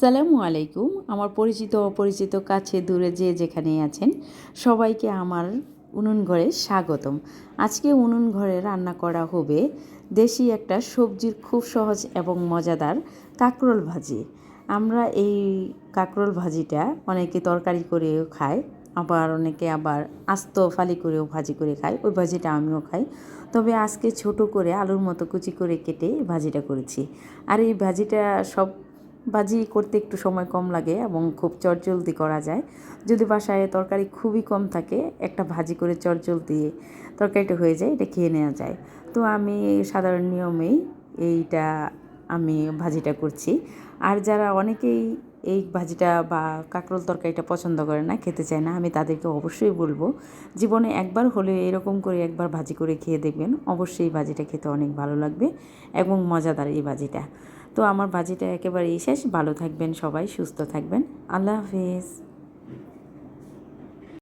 আসসালামু আলাইকুম। আমার পরিচিত অপরিচিত কাছে দূরে যে যেখানেই আছেন, সবাইকে আমার উনুন ঘরে স্বাগতম। আজকে উনুন ঘরে রান্না করা হবে দেশি একটা সবজির খুব সহজ এবং মজাদার কাঁকরোল ভাজি। আমরা এই কাঁকরোল ভাজিটা অনেকে তরকারি করেও খায়, আবার অনেকে আবার আস্ত ফালি করেও ভাজি করে খায়। ওই ভাজিটা আমিও খাই। তবে আজকে ছোট করে আলুর মতো কুচি করে কেটে ভাজিটা করেছি। আর এই ভাজিটা সব ভাজি করতে একটু সময় কম লাগে এবং খুব চটজলদি করা যায়। যদি বাসায় তরকারি খুবই কম থাকে, একটা ভাজি করে চটজলদি তরকারিটা হয়ে যায়, এটা খেয়ে নেওয়া যায়। তো আমি সাধারণ নিয়মেই এইটা আমি ভাজিটা করছি। আর যারা অনেকেই এই ভাজিটা বা কাঁকরোল তরকারিটা পছন্দ করে না, খেতে চায় না, আমি তাদেরকে অবশ্যই বলব, জীবনে একবার হলে এরকম করে একবার ভাজি করে খেয়ে দেখবেন, অবশ্যই এই ভাজিটা খেতে অনেক ভালো লাগবে এবং মজাদার এই ভাজিটা। তো আমার ভাজিটা একেবারেই শেষ। ভালো থাকবেন সবাই সুস্থ থাকবেন। আল্লাহ হাফিজ।